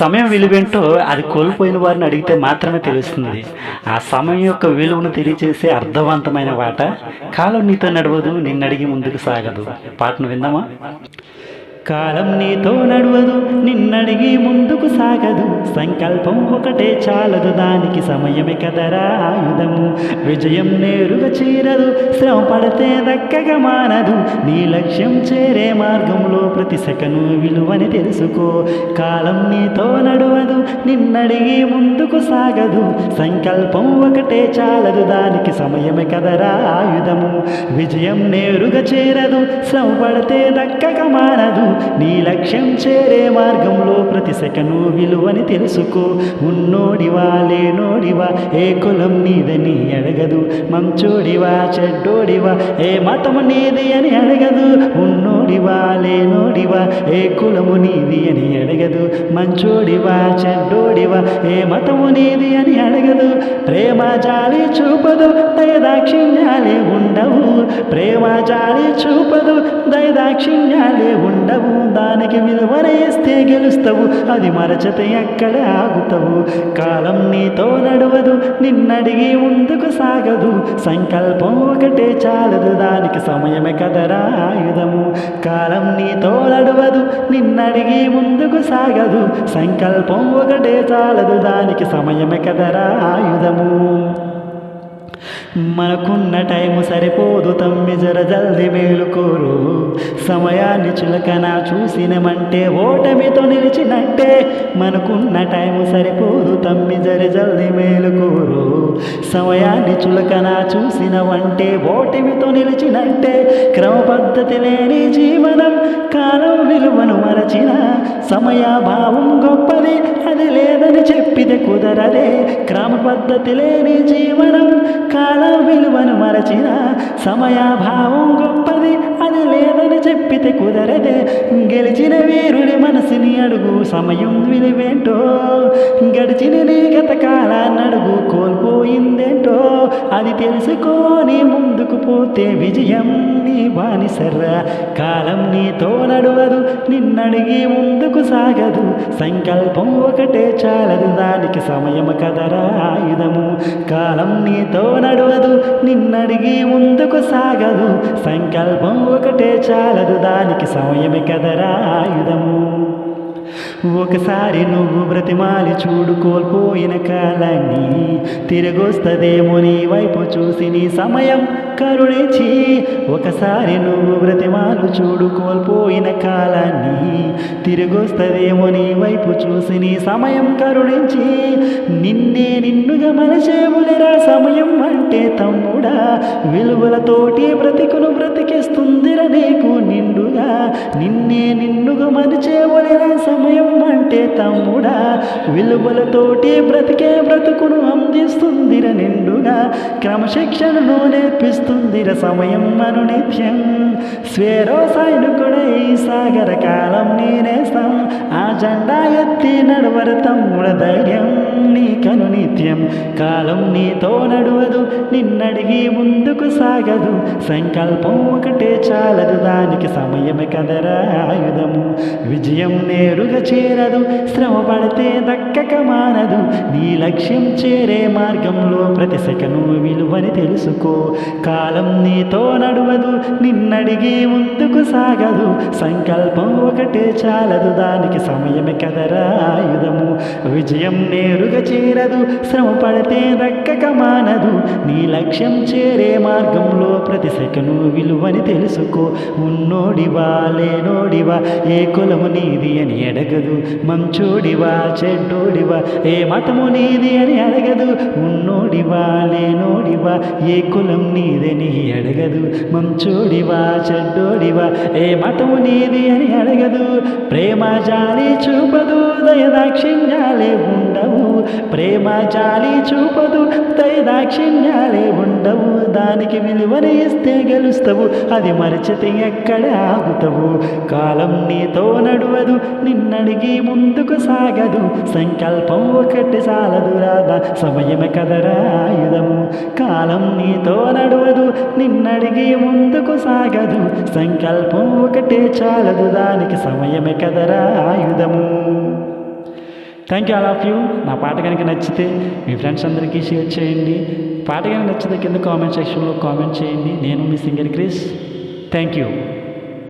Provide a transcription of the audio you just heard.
సమయం విలువేంటో అది కోల్పోయిన వారిని అడిగితే మాత్రమే తెలుస్తుంది. ఆ సమయం యొక్క విలువను తెలియజేసే అర్థవంతమైన పాట కాలం నీతో నడవదు నిన్నడిగి ముందుకు సాగదు. పాటను విందామా? కాలం నీతో నడవదు నిన్నడిగి ముందుకు సాగదు. సంకల్పం ఒకటే చాలదు దానికి సమయమే కదరా ఆయుధము. విజయం నేరుగా చేరదు శ్రమ పడితే దక్కగా మానదు. నీ లక్ష్యం చేరే మార్గంలో ప్రతి సెకను విలువని తెలుసుకో. కాలం నీతో నడవదు నిన్నడిగి ముందుకు సాగదు. సంకల్పం ఒకటే చాలదు దానికి సమయమే కదరా ఆయుధము. విజయం నేరుగా చేరదు శ్రమ పడితే దక్కగా మానదు. నీ లక్ష్యం చేరే మార్గంలో ప్రతి సెకను విలువని తెలుసుకో. ఉన్నోడివా లేనోడివా ఏ కులం నీదని అడగదు. మంచోడివా చెడ్డోడివా ఏ మతము నీది అని అడగదు. ఉన్నోడివా లేనోడివా ఏ కులము నీది అని అడగదు. మంచోడివా చెడ్డోడివా ఏ మతము నీది అని అడగదు. ప్రేమ జాలి చూపదు దయదాక్షిణ్యాలే ఉండవు. ప్రేమ జాలి చూపదు దాక్షిణ్యాలే ఉండవు. దానికి విలువనేస్తే గెలుస్తావు. అది మరచతే ఎక్కడ ఆగుతావు? కాలం నీతో నడవదు. నిన్నడిగి ముందుకు సాగదు. సంకల్పం ఒకటే చాలదు. దానికి సమయమే కదరా ఆయుధము. కాలం నీతో నడవదు. నిన్నడిగి ముందుకు సాగదు. సంకల్పం ఒకటే చాలదు. దానికి సమయమే కదరా ఆయుధము. మనకున్న టైము సరిపోదు తమ్మి జర జల్ది మేలుకోరు. సమయాన్ని చులకన చూసినమంటే ఓటమితో నిలిచినట్టే మనకున్న టైము సరిపోదు తమ్మి జర జల్ది మేలుకోరు. సమయాన్ని చులకన చూసినవంటే ఓటమితో నిలిచినట్టే క్రమ పద్ధతి లేని జీవనం కాలం విలువను మరచిన సమయాభావం గొప్పది అది లేదని చెప్పిది కుదరదే. క్రమ పద్ధతి లేని జీవనం కాల విలువను మరచిన సమయాభావం గొప్పది అది లేదని చెప్పితే కుదరదే. గెలిచిన వీరుడి మనసుని అడుగు సమయం విలువేంటో? గడిచిన నీ గత కాలాన్ని అడుగు కోల్పోయిందేంటో? అది తెలుసుకొని ముందుకు పోతే విజయం నీ బానిసర్రా. కాలం నీతో నడవదు నిన్నడిగి ముందుకు సాగదు. సంకల్పం ఒకటే చాలదు దానికి సమయం కదరా ఆయుధము. కాలం నీతో నడవదు నిన్నడిగి ముందుకు సాగదు. సంకల్పం ఒకటే చాలదు దానికి సమయమే కదరా ఆయుధము. ఒకసారి నువ్వు బ్రతిమాలి చూడు కోల్పోయిన కాలాన్ని. తిరిగొస్తదేమో నీ వైపు చూసి నీ సమయం కరుణించి. ఒకసారి నువ్వు బ్రతిమాలు చూడు కోల్పోయిన కాలాన్ని. తిరిగొస్తదేమో నీ వైపు చూసి నీ సమయం కరుణించి. నిన్నే నిన్నుగా మనసేవులరా సమయం అంటే తమ్ముడా విలువలతోటి బ్రతికును బ్రతికిస్తుందిరా నీకు నిండుగా. నిన్నే నిన్నుగా మరిచేవలరా సమయం అంటే తమ్ముడా విలువలతోటి బ్రతికే బ్రతుకును అందిస్తుందిర నిండుగా. క్రమశిక్షణను నేర్పిస్తుందిర సమయం అను నిత్యం స్వేరో సైనికుడై సాగర కాలం నేనేస్తాం ఆ జెండా ఎత్తి నడవర తమ్ముడ ధైర్యం నీకను నిత్యం కాలం నీతో నడవదు నిన్నడిగి ముందుకు సాగదు. సంకల్పం ఒకటే చాలదు. దానికి సమయమే కదరా ఆయుధము. విజయం నేరుగా చేరదు. శ్రమ పడితే దక్కక మానదు. నీ లక్ష్యం చేరే మార్గంలో ప్రతి సెకను విలువని తెలుసుకో. కాలం నీతో నడవదు. నిన్నడిగి ముందుకు సాగదు. సంకల్పం ఒకటే చాలదు. దానికి సమయమే కదరా ఆయుధము. విజయం నేరుగా చేరదు. శ్రమ పడితే దక్కక మానదు. నీ లక్ష్యం చేరే మార్గంలో ప్రతి సెకను విలువని తెలుసుకో. ఉన్నోడివా లేనోడివా ఏ కులము నీది అని అడగదు. మంచోడివా చెడ్డోడివా ఏ మతము నీది అని అడగదు. ఉన్నోడివా లేనోడివా ఏ కులం నీదని అడగదు. మంచోడివా చెడ్డోడివా ఏ మతము నీది అని అడగదు. ప్రేమ జాలి చూపదు దయదాక్షిణ్యాలే ఉండవు. ప్రేమ జాలి చూపదు దయదాక్షిణ్యాలే ఉండవు. దానికి విలువని ఇస్తే గెలుస్తావు అది మరచితే ఎక్కడ ఆగుతావు? కాలం నీతో నడవదు నిన్నడిగి ముందుకు సాగదు. సంకల్పం ఒకటి చాలదు రాదా సమయమే కదరా ఆయుధము కాలం నీతో నడవదు నిన్నడిగి ముందుకు సాగదు. సంకల్పం ఒకటే చాలదు దానికి సమయమే కదరా ఆయుధము. Thank you all of you నా పాట కనుక నచ్చితే మీ ఫ్రెండ్స్ అందరికీ షేర్ చేయండి. పాట కనుక నచ్చితే కింద కామెంట్ సెక్షన్లో కామెంట్ చేయండి. నేను మీ సింగర్ క్రిస్ థ్యాంక్ యూ